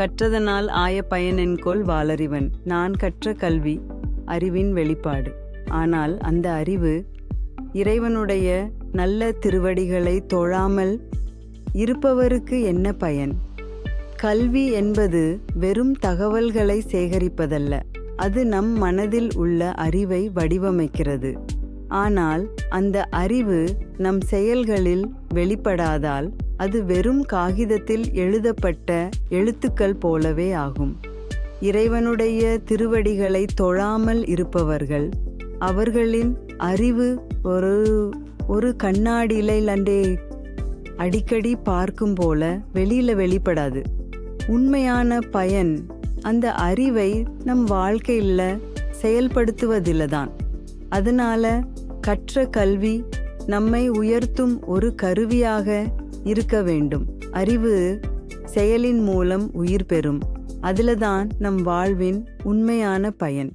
கற்றதனால் ஆய பயனென்கொள் வாளறிவன் நான் கற்ற கல்வி அறிவின் வெளிப்பாடு. ஆனால் அந்த அறிவு இறைவனுடைய நல்ல திருவடிகளை தொழாமல் இருப்பவருக்கு என்ன பயன்? கல்வி என்பது வெறும் தகவல்களை சேகரிப்பதல்ல. அது நம் மனதில் உள்ள அறிவை வடிவமைக்கிறது. ஆனால் அந்த அறிவு நம் செயல்களில் வெளிப்படாதால் அது வெறும் காகிதத்தில் எழுதப்பட்ட எழுத்துக்கள் போலவே ஆகும். இறைவனுடைய திருவடிகளை தொழாமல் இருப்பவர்கள் அவர்களின் அறிவு ஒரு ஒரு கண்ணாடியில் அண்டே அடிக்கடி பார்க்கும் போல வெளியில வெளிப்படாது. உண்மையான பயன் அந்த அறிவை நம் வாழ்க்கையில் செயல்படுத்துவதில் தான் அதனால கற்ற கல்வி நம்மை உயர்த்தும் ஒரு கருவியாக இருக்க வேண்டும். அறிவு செயலின் மூலம் உயிர் பெறும். அதில்தான் நம் வாழ்வின் உண்மையான பயன்.